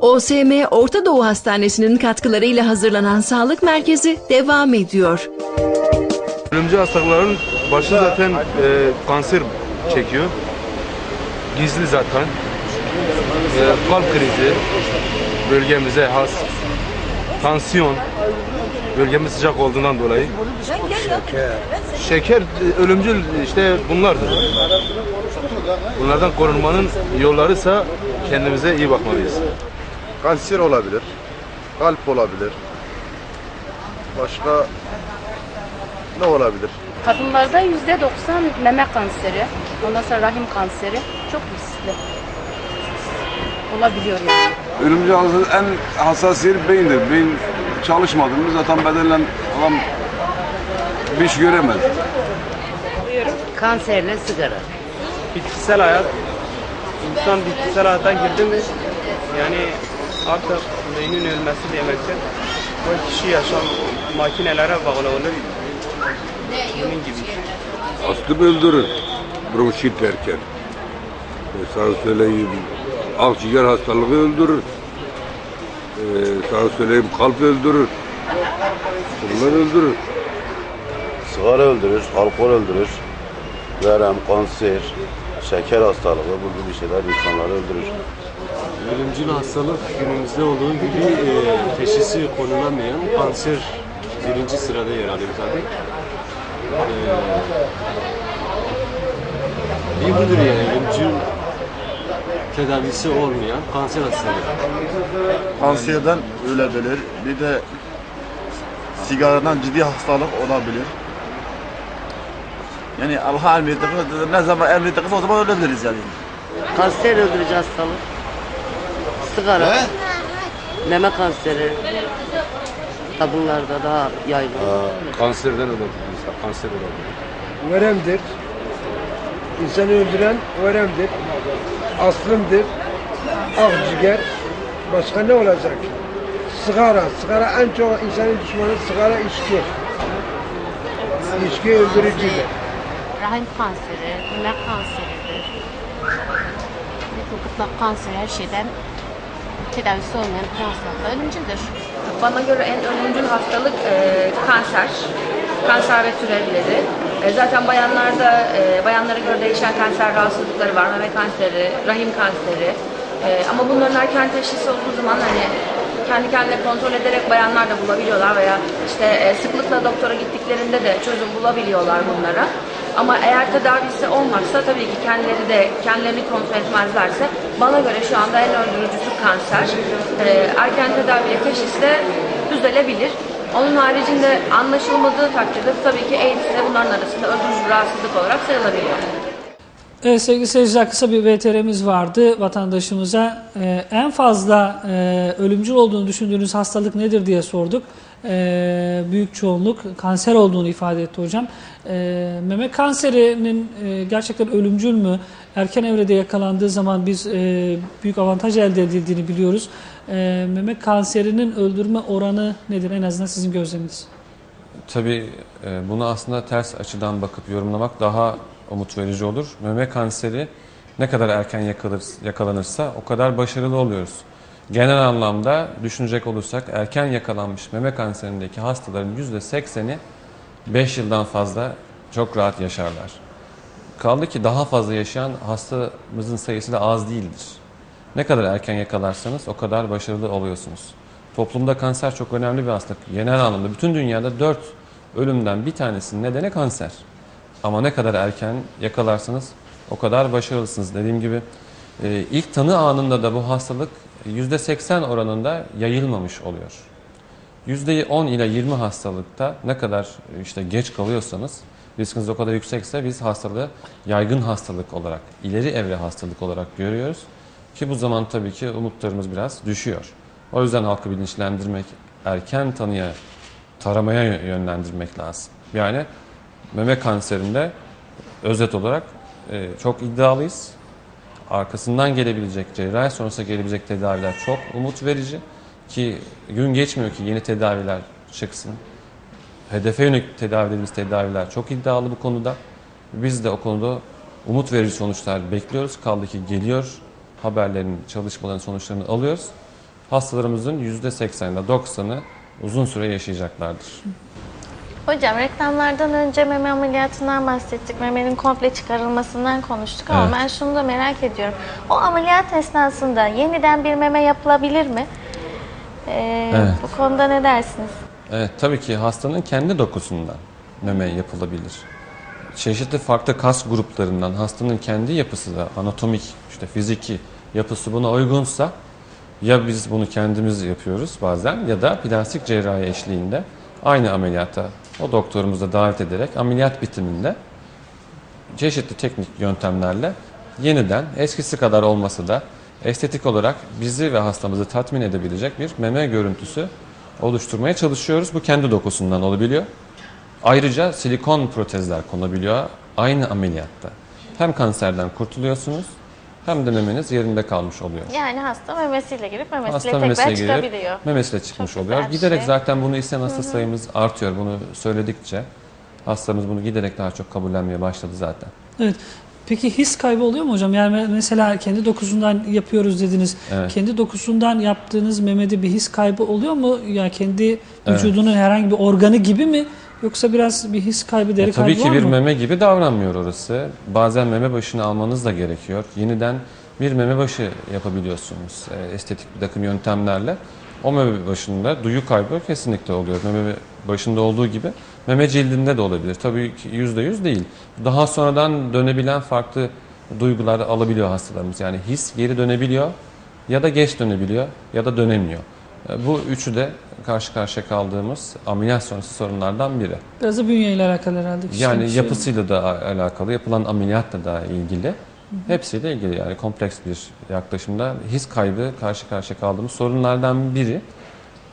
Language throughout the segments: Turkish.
OSM Orta Doğu Hastanesi'nin katkılarıyla hazırlanan sağlık merkezi devam ediyor. Ölümcül hastalıkların başı zaten e, kanser çekiyor. Gizli zaten. E, kalp krizi bölgemize has. Tansiyon bölgemiz sıcak olduğundan dolayı. Şeker e, ölümcül işte bunlardır. Bunlardan korunmanın yolları ise kendimize iyi bakmalıyız. Kanser olabilir, kalp olabilir. Başka ne olabilir? Kadınlarda yüzde doksan meme kanseri, ondan sonra rahim kanseri çok riskli. Olabiliyor yani. Ölümcül en hassas yeri beyindir. Beyin çalışmadı mı zaten bedenle adam bir iş göremez. Kanserle sigara. bitkisel hayat insan bitkisel hayata girdi mi yani artık beynin ölmesi demektir. O kişi yaşam makinelere bağlı olur. Bunun gibi. Astım öldürür. Bronşit erken. E, sana söyleyeyim akciğer hastalığı öldürür. E, sana söyleyeyim kalp öldürür. Bunlar öldürür. Sigara öldürür, alkol öldürür. Verem, kanser, şeker hastalığı bu gibi şeyler insanları öldürür. Ölümcül hastalık günümüzde olduğu gibi e, teşhisi konulamayan kanser birinci sırada yer alıyor tabii. E, bir budur yani ölümcül tedavisi olmayan kanser hastalığı. Kanserden ölebilir. Bir de sigaradan ciddi hastalık olabilir. Yani Allah emrettiği ne zaman emrettiği o zaman ölebiliriz yani. Kanser öldürücü hastalık. Sigara. Meme kanseri. Kadınlarda daha yaygın. Kanserden olabilir. Kanser olabilir. veremdir. İnsanı öldüren veremdir. Aslımdır. Akciğer. Başka ne olacak? Sigara. Sigara en çok insanın düşmanı sigara içki. İçki öldürücüdür. Rahim kanseri, meme kanseridir. Gırtlak kanseri her şeyden tedavisi olmayan bir hastalıkla ölümcüldür. Bana göre en ölümcül hastalık e, kanser. Kanser ve türevleri. E, zaten bayanlarda, e, bayanlara göre değişen kanser rahatsızlıkları var. Meme kanseri, rahim kanseri. E, ama bunların erken teşhisi olduğu zaman hani kendi kendine kontrol ederek bayanlar da bulabiliyorlar veya işte e, sıklıkla doktora gittiklerinde de çözüm bulabiliyorlar bunlara. Ama eğer tedavisi olmazsa tabii ki kendileri de kendilerini kontrol etmezlerse bana göre şu anda en öldürücüsü kanser. Ee, erken tedaviyle teşhisle düzelebilir. Onun haricinde anlaşılmadığı takdirde tabii ki AIDS de bunların arasında öldürücü rahatsızlık olarak sayılabiliyor. Evet sevgili seyirciler kısa bir VTR'miz vardı vatandaşımıza. Ee, en fazla e, ölümcül olduğunu düşündüğünüz hastalık nedir diye sorduk. Ee, büyük çoğunluk kanser olduğunu ifade etti hocam. Ee, meme kanserinin e, gerçekten ölümcül mü? Erken evrede yakalandığı zaman biz e, büyük avantaj elde edildiğini biliyoruz. Ee, meme kanserinin öldürme oranı nedir en azından sizin gözleminiz? Tabii e, bunu aslında ters açıdan bakıp yorumlamak daha umut verici olur. Meme kanseri ne kadar erken yakalanırsa o kadar başarılı oluyoruz. Genel anlamda düşünecek olursak erken yakalanmış meme kanserindeki hastaların %80'i 5 yıldan fazla çok rahat yaşarlar. Kaldı ki daha fazla yaşayan hastamızın sayısı da az değildir. Ne kadar erken yakalarsanız o kadar başarılı oluyorsunuz. Toplumda kanser çok önemli bir hastalık. Genel anlamda bütün dünyada 4 ölümden bir tanesinin nedeni kanser. Ama ne kadar erken yakalarsanız o kadar başarılısınız. Dediğim gibi e, ilk tanı anında da bu hastalık %80 oranında yayılmamış oluyor. %10 ile 20 hastalıkta ne kadar işte geç kalıyorsanız riskiniz o kadar yüksekse biz hastalığı yaygın hastalık olarak, ileri evre hastalık olarak görüyoruz. Ki bu zaman tabii ki umutlarımız biraz düşüyor. O yüzden halkı bilinçlendirmek, erken tanıya, taramaya yönlendirmek lazım. Yani meme kanserinde özet olarak e, çok iddialıyız. Arkasından gelebilecek, cerrahi sonrası gelebilecek tedaviler çok umut verici. Ki gün geçmiyor ki yeni tedaviler çıksın. Hedefe yönelik tedavi dediğimiz tedaviler çok iddialı bu konuda. Biz de o konuda umut verici sonuçlar bekliyoruz. Kaldı ki geliyor haberlerin, çalışmaların sonuçlarını alıyoruz. hastalarımızın %80'inde 90'ı uzun süre yaşayacaklardır. Hocam reklamlardan önce meme ameliyatından bahsettik. Memenin komple çıkarılmasından konuştuk ama Evet. ben şunu da merak ediyorum. O ameliyat esnasında yeniden bir meme yapılabilir mi? Ee, Evet. Bu konuda ne dersiniz? Evet, tabii ki hastanın kendi dokusundan meme yapılabilir. Çeşitli farklı kas gruplarından hastanın kendi yapısı da anatomik, işte fiziki yapısı buna uygunsa ya biz bunu kendimiz yapıyoruz bazen ya da plastik cerrahi eşliğinde aynı ameliyata o doktorumuza davet ederek ameliyat bitiminde çeşitli teknik yöntemlerle yeniden eskisi kadar olmasa da estetik olarak bizi ve hastamızı tatmin edebilecek bir meme görüntüsü oluşturmaya çalışıyoruz. Bu kendi dokusundan olabiliyor. Ayrıca silikon protezler konabiliyor aynı ameliyatta. Hem kanserden kurtuluyorsunuz hem de memeniz yerinde kalmış oluyor. Yani hasta memesiyle girip memesiyle Hasta tekrar memesiyle çıkabiliyor. girip memesiyle çıkmış Çok oluyor. Giderek şey. zaten bunu isteyen hasta Hı hı. sayımız artıyor. Bunu söyledikçe hastamız bunu giderek daha çok kabullenmeye başladı zaten. Evet. Peki his kaybı oluyor mu hocam? Yani me- mesela kendi dokusundan yapıyoruz dediniz. Evet. Kendi dokusundan yaptığınız memede bir his kaybı oluyor mu? Ya kendi Evet. vücudunun herhangi bir organı gibi mi? Yoksa biraz bir his kaybı, deri tabii kaybı ki var bir mı? meme gibi davranmıyor orası. Bazen meme başını almanız da gerekiyor. Yeniden bir meme başı yapabiliyorsunuz e, estetik bir takım yöntemlerle. O meme başında duyu kaybı kesinlikle oluyor. Meme başında olduğu gibi meme cildinde de olabilir. Tabii ki yüzde yüz değil. Daha sonradan dönebilen farklı duygular alabiliyor hastalarımız. Yani his geri dönebiliyor ya da geç dönebiliyor ya da dönemiyor. E, Bu üçü de karşı karşıya kaldığımız ameliyat sonrası sorunlardan biri. Biraz da bünyeyle alakalı herhalde. Yani şey- yapısıyla da alakalı, yapılan ameliyatla da ilgili. Hepsiyle ilgili yani kompleks bir yaklaşımda his kaybı karşı karşıya kaldığımız sorunlardan biri.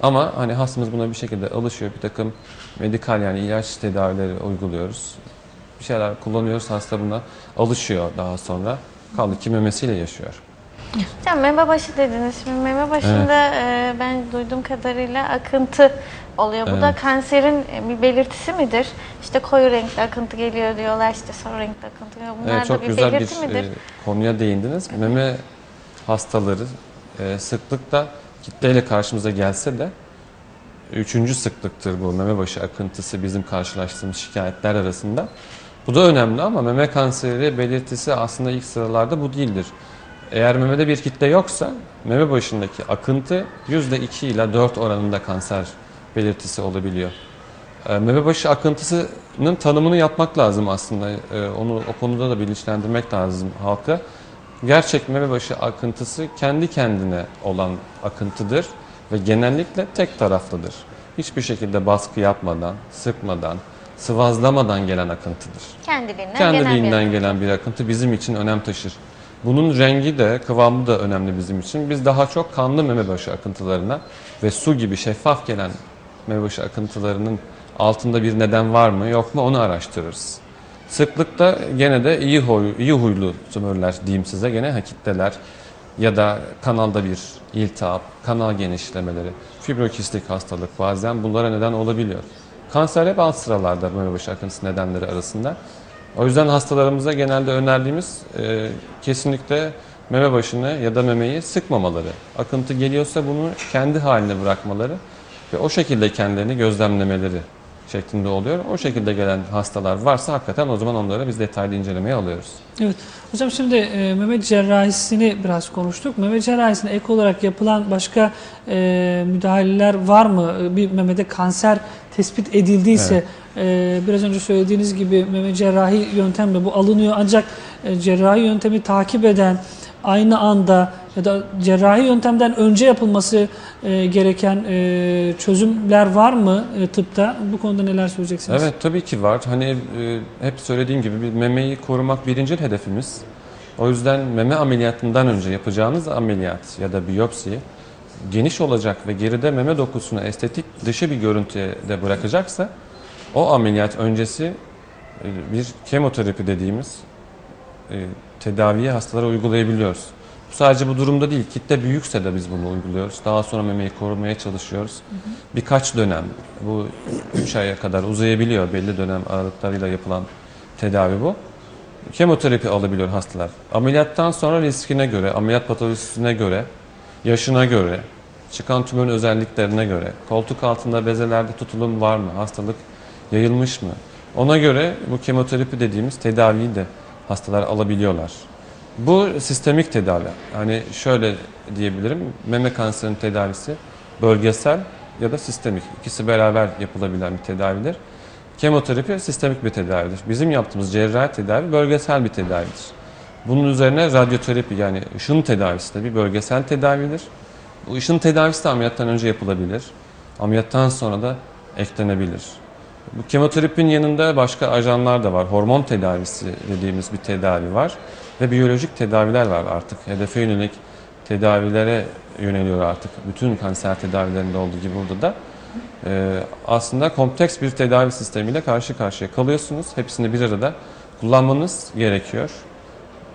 Ama hani hastamız buna bir şekilde alışıyor. Bir takım medikal yani ilaç tedavileri uyguluyoruz. Bir şeyler kullanıyoruz. Hasta buna alışıyor daha sonra. Kaldı ki memesiyle yaşıyor. Hocam meme başı dediniz. Şimdi meme başında e, ben duyduğum kadarıyla akıntı oluyor. Bu da Evet. kanserin e, bir belirtisi midir? İşte koyu renkli akıntı geliyor diyorlar. işte sarı renkli akıntı geliyor. Bunlar Evet, da çok bir güzel belirti bir midir? e, konuya değindiniz. Meme hastaları e, sıklıkta kitleyle karşımıza gelse de üçüncü sıklıktır bu meme başı akıntısı bizim karşılaştığımız şikayetler arasında. Bu da önemli ama meme kanseri belirtisi aslında ilk sıralarda bu değildir. Eğer memede bir kitle yoksa meme başındaki akıntı %2 ile 4 oranında kanser belirtisi olabiliyor. E, Meme başı akıntısının tanımını yapmak lazım aslında. E, Onu o konuda da bilinçlendirmek lazım halka. Gerçek meme başı akıntısı kendi kendine olan akıntıdır ve genellikle tek taraflıdır. Hiçbir şekilde baskı yapmadan, sıkmadan, sıvazlamadan gelen akıntıdır. Kendiliğinden, gelen Kendiliğinden bir gelen bir akıntı bizim için önem taşır. Bunun rengi de kıvamı da önemli bizim için. Biz daha çok kanlı meme başı akıntılarına ve su gibi şeffaf gelen meme başı akıntılarının altında bir neden var mı yok mu onu araştırırız. Sıklıkta gene de iyi, huy, iyi huylu tümörler diyeyim size gene ha, kitleler ya da kanalda bir iltihap, kanal genişlemeleri, fibrokistik hastalık bazen bunlara neden olabiliyor. Kanser hep alt sıralarda meme başı akıntısı nedenleri arasında. O yüzden hastalarımıza genelde önerdiğimiz e, kesinlikle meme başını ya da memeyi sıkmamaları. Akıntı geliyorsa bunu kendi haline bırakmaları ve o şekilde kendilerini gözlemlemeleri şeklinde oluyor. O şekilde gelen hastalar varsa hakikaten o zaman onları biz detaylı incelemeye alıyoruz. Evet. Hocam şimdi e, meme cerrahisini biraz konuştuk. Meme cerrahisine ek olarak yapılan başka e, müdahaleler var mı? E, Bir memede kanser tespit edildiyse e, biraz önce söylediğiniz gibi meme cerrahi yöntemle bu alınıyor. Ancak e, cerrahi yöntemi takip eden aynı anda ya da cerrahi yöntemden önce yapılması e, gereken e, çözümler var mı e, tıpta? Bu konuda neler söyleyeceksiniz? Evet tabii ki var. Hani e, hep söylediğim gibi bir memeyi korumak birinci hedefimiz. O yüzden meme ameliyatından önce yapacağınız ameliyat ya da biyopsi geniş olacak ve geride meme dokusunu estetik dışı bir görüntüye de bırakacaksa o ameliyat öncesi e, bir kemoterapi dediğimiz e, tedaviyi hastalara uygulayabiliyoruz. Sadece bu durumda değil. Kitle büyükse de biz bunu uyguluyoruz. Daha sonra memeyi korumaya çalışıyoruz. Birkaç dönem, bu 3 aya kadar uzayabiliyor belli dönem aralıklarıyla yapılan tedavi bu. Kemoterapi alabiliyor hastalar. Ameliyattan sonra riskine göre, ameliyat patolojisine göre, yaşına göre, çıkan tümörün özelliklerine göre, koltuk altında bezelerde tutulum var mı, hastalık yayılmış mı? Ona göre bu kemoterapi dediğimiz tedaviyi de hastalar alabiliyorlar. Bu sistemik tedavi. Hani şöyle diyebilirim, meme kanserinin tedavisi bölgesel ya da sistemik. İkisi beraber yapılabilen bir tedavidir. Kemoterapi sistemik bir tedavidir. Bizim yaptığımız cerrahi tedavi bölgesel bir tedavidir. Bunun üzerine radyoterapi yani ışın tedavisi de bir bölgesel tedavidir. Bu ışın tedavisi de ameliyattan önce yapılabilir. Ameliyattan sonra da eklenebilir. Bu kemoterapinin yanında başka ajanlar da var. Hormon tedavisi dediğimiz bir tedavi var. Ve biyolojik tedaviler var artık. Hedefe yönelik tedavilere yöneliyor artık. Bütün kanser tedavilerinde olduğu gibi burada da. Ee, aslında kompleks bir tedavi sistemiyle karşı karşıya kalıyorsunuz. Hepsini bir arada kullanmanız gerekiyor.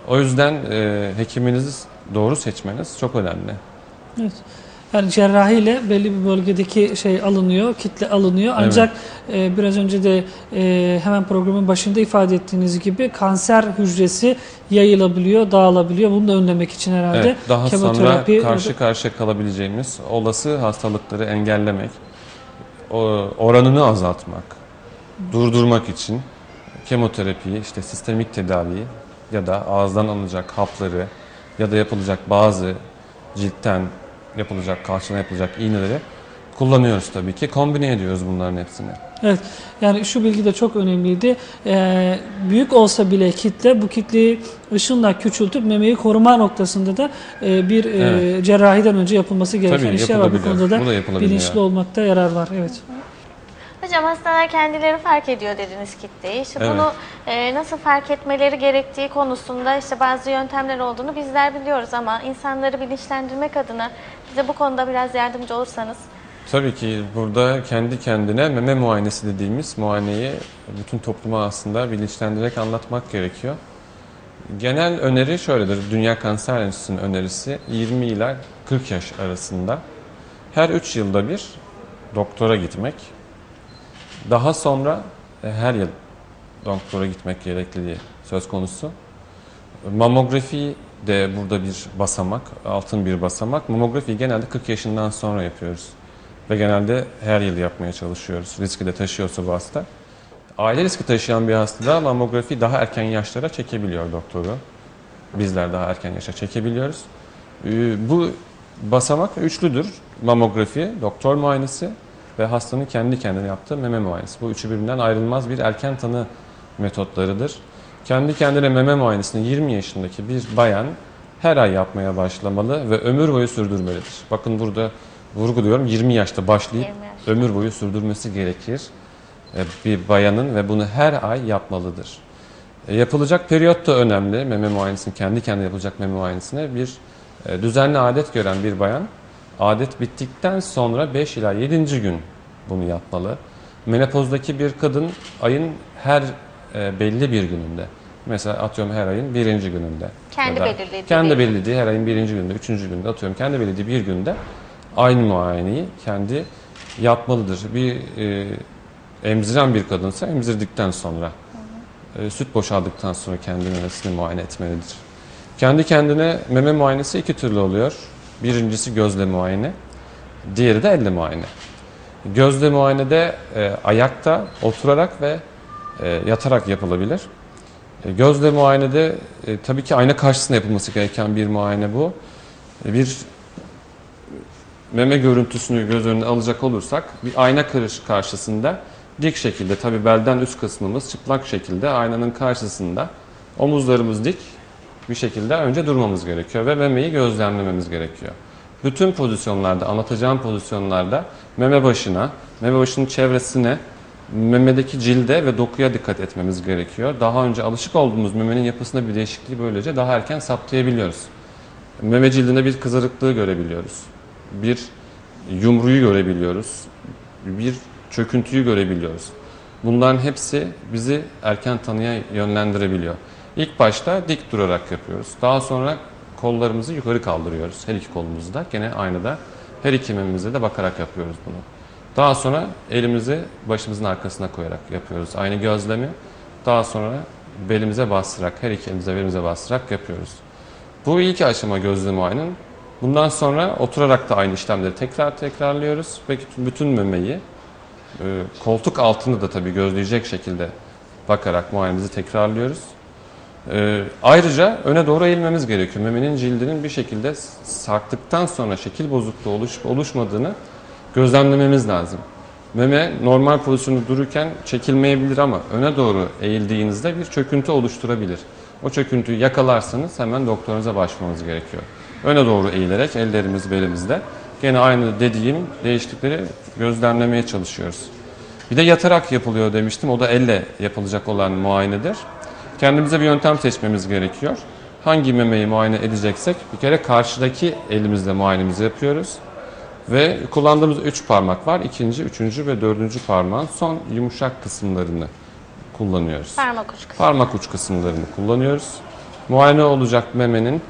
O yüzden e, hekiminizi doğru seçmeniz çok önemli. Evet. Yani cerrahiyle belli bir bölgedeki şey alınıyor, kitle alınıyor. Ancak e, biraz önce de e, hemen programın başında ifade ettiğiniz gibi kanser hücresi yayılabiliyor, dağılabiliyor. Bunu da önlemek için herhalde Evet, daha sonra kemoterapi karşı karşıya kalabileceğimiz olası hastalıkları engellemek, oranını azaltmak, durdurmak için kemoterapiyi, işte sistemik tedaviyi ya da ağızdan alınacak hapları ya da yapılacak bazı ciltten yapılacak, kalçana yapılacak iğneleri kullanıyoruz tabii ki. Kombine ediyoruz bunların hepsini. Evet, yani şu bilgi de çok önemliydi. Ee, büyük olsa bile kitle bu kitleyi ışınla küçültüp memeyi koruma noktasında da e, bir e, Evet. cerrahiden önce yapılması gereken Tabii, işler var. Bu konuda da Bu da bilinçli olmakta yarar var. Evet. Hocam hastalar kendileri fark ediyor dediniz kitleyi. İşte Evet. bunu e, nasıl fark etmeleri gerektiği konusunda işte bazı yöntemler olduğunu bizler biliyoruz ama insanları bilinçlendirmek adına bize bu konuda biraz yardımcı olursanız. Tabii ki burada kendi kendine meme muayenesi dediğimiz muayeneyi bütün topluma aslında bilinçlendirerek anlatmak gerekiyor. Genel öneri şöyledir. Dünya Kanser Enstitüsü'nün önerisi 20 ila 40 yaş arasında her 3 yılda bir doktora gitmek. Daha sonra e, her yıl doktora gitmek gerekliliği söz konusu. Mamografi de burada bir basamak, altın bir basamak. Mamografi genelde 40 yaşından sonra yapıyoruz. Ve genelde her yıl yapmaya çalışıyoruz. Riski de taşıyorsa bu hasta. Aile riski taşıyan bir hastada mamografi daha erken yaşlara çekebiliyor doktoru. Bizler daha erken yaşa çekebiliyoruz. Ee, Bu basamak üçlüdür. Mamografi, doktor muayenesi ve hastanın kendi kendine yaptığı meme muayenesi. Bu üçü birbirinden ayrılmaz bir erken tanı metotlarıdır. Kendi kendine meme muayenesini 20 yaşındaki bir bayan her ay yapmaya başlamalı ve ömür boyu sürdürmelidir. Bakın burada vurguluyorum 20 yaşta başlayıp 20 yaş. ömür boyu sürdürmesi gerekir e, bir bayanın ve bunu her ay yapmalıdır. E, Yapılacak periyot da önemli. Meme muayenesini, kendi kendine yapılacak meme muayenesine bir e, düzenli adet gören bir bayan adet bittikten sonra 5 ila 7. gün bunu yapmalı. Menopozdaki bir kadın ayın her e, belli bir gününde. Mesela atıyorum her ayın birinci gününde. Kendi belirlediği Kendi belirlediği her ayın birinci gününde, üçüncü günde atıyorum kendi belirlediği bir günde aynı muayeneyi kendi yapmalıdır. Bir e, emziren bir kadınsa emzirdikten sonra, e, süt boşaldıktan sonra kendi memesini muayene etmelidir. Kendi kendine meme muayenesi iki türlü oluyor. Birincisi gözle muayene, diğeri de elle muayene. Gözle muayenede e, ayakta, oturarak ve e, yatarak yapılabilir. E, gözle muayenede e, tabii ki ayna karşısında yapılması gereken bir muayene bu. Bir meme görüntüsünü göz önüne alacak olursak bir ayna karış karşısında dik şekilde tabii belden üst kısmımız çıplak şekilde aynanın karşısında omuzlarımız dik bir şekilde önce durmamız gerekiyor ve memeyi gözlemlememiz gerekiyor. Bütün pozisyonlarda, anlatacağım pozisyonlarda meme başına, meme başının çevresine, memedeki cilde ve dokuya dikkat etmemiz gerekiyor. Daha önce alışık olduğumuz memenin yapısında bir değişikliği böylece daha erken saptayabiliyoruz. Meme cildinde bir kızarıklığı görebiliyoruz. Bir yumruyu görebiliyoruz. Bir çöküntüyü görebiliyoruz. Bunların hepsi bizi erken tanıya yönlendirebiliyor. İlk başta dik durarak yapıyoruz. Daha sonra kollarımızı yukarı kaldırıyoruz. Her iki kolumuzu da gene aynada her iki mememize de bakarak yapıyoruz bunu. Daha sonra elimizi başımızın arkasına koyarak yapıyoruz. Aynı gözlemi. Daha sonra belimize bastırarak, her iki elimize belimize bastırarak yapıyoruz. Bu ilk aşama gözlem muayenenin. Bundan sonra oturarak da aynı işlemleri tekrar tekrarlıyoruz ve bütün memeyi e, koltuk altını da tabii gözleyecek şekilde bakarak muayenemizi tekrarlıyoruz. E, ayrıca öne doğru eğilmemiz gerekiyor. Memenin cildinin bir şekilde sarktıktan sonra şekil bozukluğu oluş, oluşmadığını gözlemlememiz lazım. Meme normal pozisyonda dururken çekilmeyebilir ama öne doğru eğildiğinizde bir çöküntü oluşturabilir. O çöküntüyü yakalarsanız hemen doktorunuza başvurmanız gerekiyor. Öne doğru eğilerek ellerimiz belimizde gene aynı dediğim değişiklikleri gözlemlemeye çalışıyoruz. Bir de yatarak yapılıyor demiştim. O da elle yapılacak olan muayenedir. Kendimize bir yöntem seçmemiz gerekiyor. Hangi memeyi muayene edeceksek bir kere karşıdaki elimizle muayenemizi yapıyoruz. Ve kullandığımız üç parmak var. İkinci, üçüncü ve dördüncü parmağın son yumuşak kısımlarını kullanıyoruz. Parmak uç kısmı. Parmak uç kısımlarını kullanıyoruz. Muayene olacak memenin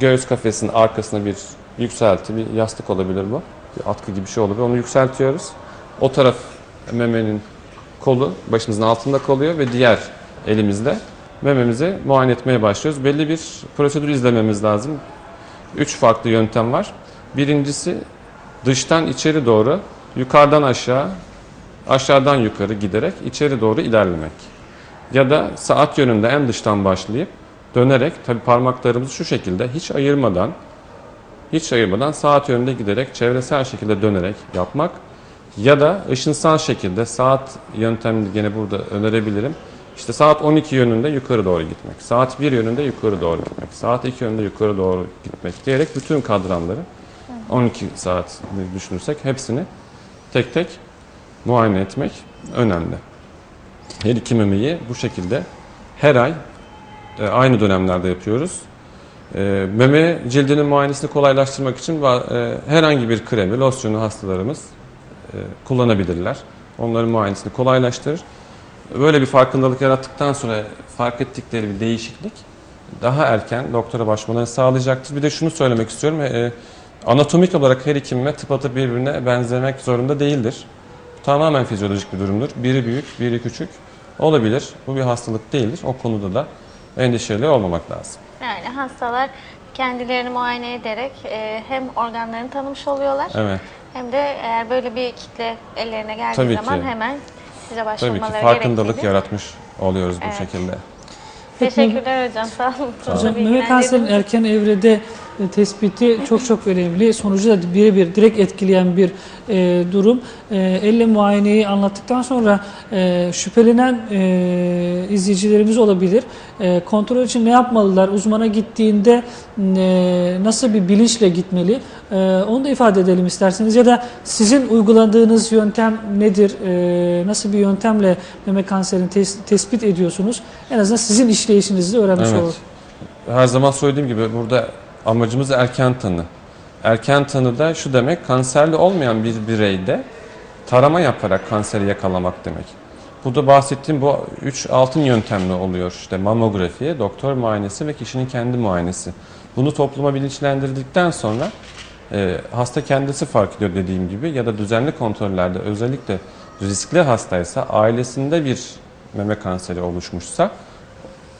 göğüs kafesinin arkasına bir yükselti, bir yastık olabilir bu. Bir atkı gibi bir şey olabilir. Onu yükseltiyoruz. O taraf memenin kolu başımızın altında kalıyor ve diğer elimizle mememizi muayene etmeye başlıyoruz. Belli bir prosedür izlememiz lazım. Üç farklı yöntem var. Birincisi dıştan içeri doğru, yukarıdan aşağı, aşağıdan yukarı giderek içeri doğru ilerlemek. Ya da saat yönünde en dıştan başlayıp dönerek tabi parmaklarımızı şu şekilde hiç ayırmadan hiç ayırmadan saat yönünde giderek çevresel şekilde dönerek yapmak ya da ışınsal şekilde saat yöntemini gene burada önerebilirim. İşte saat 12 yönünde yukarı doğru gitmek, saat 1 yönünde yukarı doğru gitmek, saat 2 yönünde yukarı doğru gitmek diyerek bütün kadranları 12 saat düşünürsek hepsini tek tek muayene etmek önemli. Her iki memeyi bu şekilde her ay e, aynı dönemlerde yapıyoruz. E, meme cildinin muayenesini kolaylaştırmak için e, herhangi bir kremi, losyonu hastalarımız kullanabilirler. Onların muayenesini kolaylaştırır. Böyle bir farkındalık yarattıktan sonra fark ettikleri bir değişiklik daha erken doktora başvurmalarını sağlayacaktır. Bir de şunu söylemek istiyorum. Anatomik olarak her iki meme tıpatıp birbirine benzemek zorunda değildir. Bu tamamen fizyolojik bir durumdur. Biri büyük, biri küçük olabilir. Bu bir hastalık değildir. O konuda da endişeli olmamak lazım. Yani hastalar kendilerini muayene ederek e, hem organlarını tanımış oluyorlar Evet. hem de eğer böyle bir kitle ellerine geldiği Tabii zaman ki. hemen size Tabii başvurmaları ki farkındalık gerektiğini- yaratmış oluyoruz bu Evet. şekilde. Teşekkürler hocam. Sağ olun. Hocam meme kanserinin erken evrede e, tespiti çok çok önemli. Sonucu da birebir direkt etkileyen bir e, durum. E, elle muayeneyi anlattıktan sonra e, şüphelenen e, izleyicilerimiz olabilir. E, kontrol için ne yapmalılar? Uzmana gittiğinde e, nasıl bir bilinçle gitmeli? E, onu da ifade edelim isterseniz. Ya da sizin uyguladığınız yöntem nedir? E, nasıl bir yöntemle meme kanserini tes- tespit ediyorsunuz? En azından sizin işleyişinizi öğrenmiş Evet. olalım. Her zaman söylediğim gibi burada amacımız erken tanı. Erken tanı da şu demek kanserli olmayan bir bireyde tarama yaparak kanseri yakalamak demek. Burada bahsettiğim bu üç altın yöntemli oluyor. İşte mamografi, doktor muayenesi ve kişinin kendi muayenesi. Bunu topluma bilinçlendirdikten sonra e, hasta kendisi fark ediyor dediğim gibi ya da düzenli kontrollerde özellikle riskli hastaysa ailesinde bir meme kanseri oluşmuşsa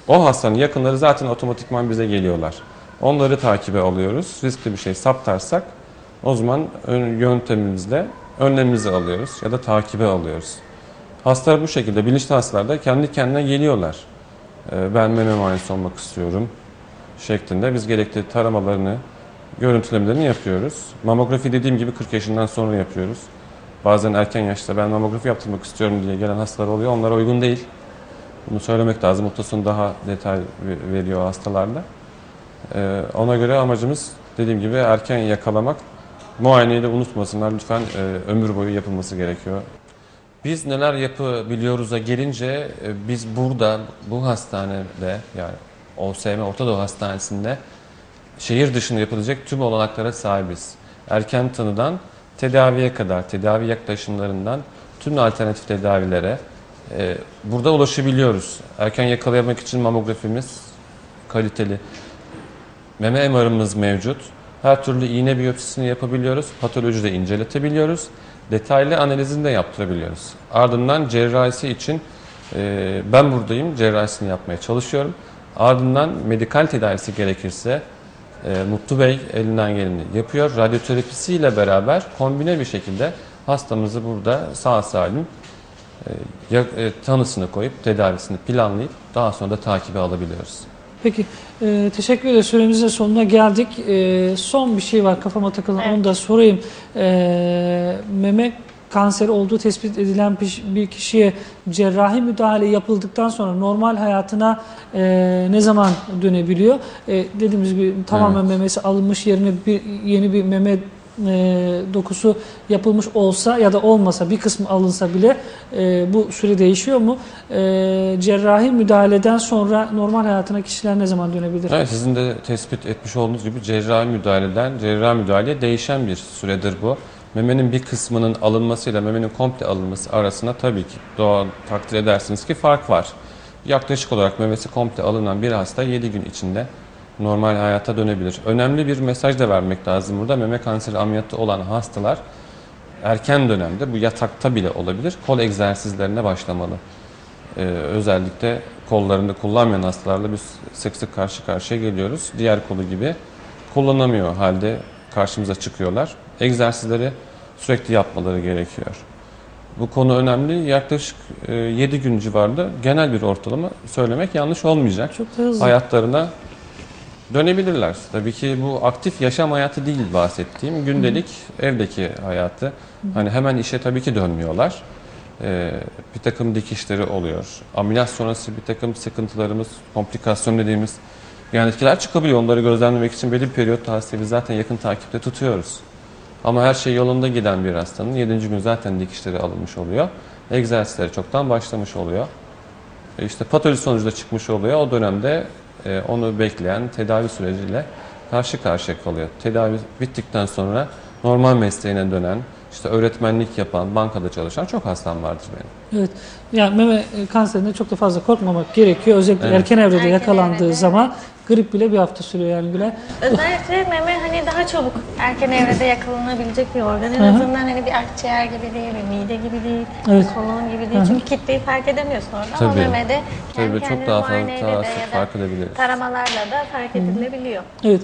o hastanın yakınları zaten otomatikman bize geliyorlar. Onları takibe alıyoruz. Riskli bir şey saptarsak o zaman ön- yöntemimizle önlemimizi alıyoruz ya da takibe alıyoruz. Hastalar bu şekilde bilinçli hastalar da kendi kendine geliyorlar. Ee, Ben meme muayenesi olmak istiyorum şeklinde biz gerekli taramalarını, görüntülemelerini yapıyoruz. Mamografi dediğim gibi 40 yaşından sonra yapıyoruz. Bazen erken yaşta ben mamografi yaptırmak istiyorum diye gelen hastalar oluyor. Onlara uygun değil. Bunu söylemek lazım. Ultrason daha detay ve- veriyor hastalarda. Ee, ona göre amacımız dediğim gibi erken yakalamak. Muayeneyi de unutmasınlar lütfen e, ömür boyu yapılması gerekiyor. Biz neler yapabiliyoruz'a gelince e, biz burada bu hastanede yani OSM Orta Doğu Hastanesi'nde şehir dışında yapılacak tüm olanaklara sahibiz. Erken tanıdan tedaviye kadar, tedavi yaklaşımlarından tüm alternatif tedavilere e, burada ulaşabiliyoruz. Erken yakalayamak için mamografimiz kaliteli. Meme MR'ımız mevcut. Her türlü iğne biyopsisini yapabiliyoruz. Patoloji de inceletebiliyoruz. Detaylı analizini de yaptırabiliyoruz. Ardından cerrahisi için e, ben buradayım. Cerrahisini yapmaya çalışıyorum. Ardından medikal tedavisi gerekirse E, Mutlu Bey elinden geleni yapıyor. Radyoterapisiyle beraber kombine bir şekilde hastamızı burada sağ salim e, e, tanısını koyup tedavisini planlayıp daha sonra da takibe alabiliyoruz. Peki e, teşekkür ederiz. Süremizin sonuna geldik. E, son bir şey var kafama takılan onu da sorayım. E, meme kanseri olduğu tespit edilen bir, bir kişiye cerrahi müdahale yapıldıktan sonra normal hayatına e, ne zaman dönebiliyor? E, dediğimiz gibi tamamen Evet. memesi alınmış yerine bir yeni bir meme e, dokusu yapılmış olsa ya da olmasa bir kısmı alınsa bile e, bu süre değişiyor mu? E, cerrahi müdahaleden sonra normal hayatına kişiler ne zaman dönebilir? Evet, sizin de tespit etmiş olduğunuz gibi cerrahi müdahaleden cerrahi müdahaleye değişen bir süredir bu. Memenin bir kısmının alınmasıyla memenin komple alınması arasında tabii ki doğal takdir edersiniz ki fark var. Yaklaşık olarak memesi komple alınan bir hasta 7 gün içinde normal hayata dönebilir. Önemli bir mesaj da vermek lazım burada. Meme kanseri ameliyatı olan hastalar erken dönemde bu yatakta bile olabilir kol egzersizlerine başlamalı. Ee, özellikle kollarını kullanmayan hastalarla biz sık sık karşı karşıya geliyoruz. Diğer kolu gibi kullanamıyor halde karşımıza çıkıyorlar. Egzersizleri sürekli yapmaları gerekiyor. Bu konu önemli. Yaklaşık 7 gün civarında genel bir ortalama söylemek yanlış olmayacak. Çok da hızlı. Hayatlarına dönebilirler. Tabii ki bu aktif yaşam hayatı değil bahsettiğim. Gündelik evdeki hayatı. Hani hemen işe tabii ki dönmüyorlar. Ee, bir takım dikişleri oluyor. Ameliyat sonrası bir takım sıkıntılarımız, komplikasyon dediğimiz yan etkiler çıkabiliyor. Onları gözlemlemek için belli bir periyot biz zaten yakın takipte tutuyoruz. Ama her şey yolunda giden bir hastanın 7. gün zaten dikişleri alınmış oluyor. Egzersizleri çoktan başlamış oluyor. E İşte patoloji sonucu da çıkmış oluyor. O dönemde e, onu bekleyen tedavi süreciyle karşı karşıya kalıyor. Tedavi bittikten sonra normal mesleğine dönen, işte öğretmenlik yapan, bankada çalışan çok hastam vardır benim. Evet. Yani meme e, kanserinden çok da fazla korkmamak gerekiyor. Özellikle Evet. erken evrede Erken yakalandığı evrede. zaman grip bile bir hafta sürüyor yani Gülay. Özellikle meme hani daha çabuk erken evrede yakalanabilecek bir organ. En Hı hı. azından hani bir akciğer gibi değil, bir mide gibi değil, Evet. kolon gibi değil. Çünkü kitleyi fark edemiyorsun orada ama Tabii. memede Tabii kendi çok kendine daha fazla muayeneyle de daha ya sık da fark edebiliriz. taramalarla da fark edilebiliyor. Evet.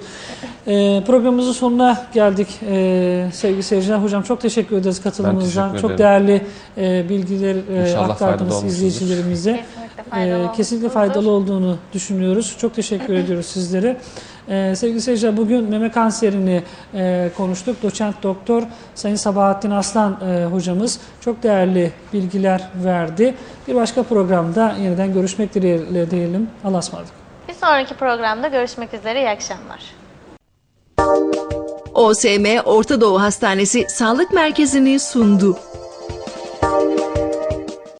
Ee, programımızın sonuna geldik ee, sevgili seyirciler. Hocam çok teşekkür ederiz katılımınızdan. teşekkür Çok ederim. değerli e, bilgiler e, İnşallah aktardınız olmuşuzdur. izleyicilerimize. Kesinlikle faydalı Ee, kesinlikle faydalı olduğunu düşünüyoruz. Çok teşekkür ediyoruz sizlere. Ee, sevgili seyirciler bugün meme kanserini e, konuştuk. Doçent doktor Sayın Sabahattin Aslan e, hocamız çok değerli bilgiler verdi. Bir başka programda yeniden görüşmek dileğiyle diyelim. Allah'a ısmarladık. Bir sonraki programda görüşmek üzere. İyi akşamlar. OSM Orta Doğu Hastanesi Sağlık Merkezi'ni sundu.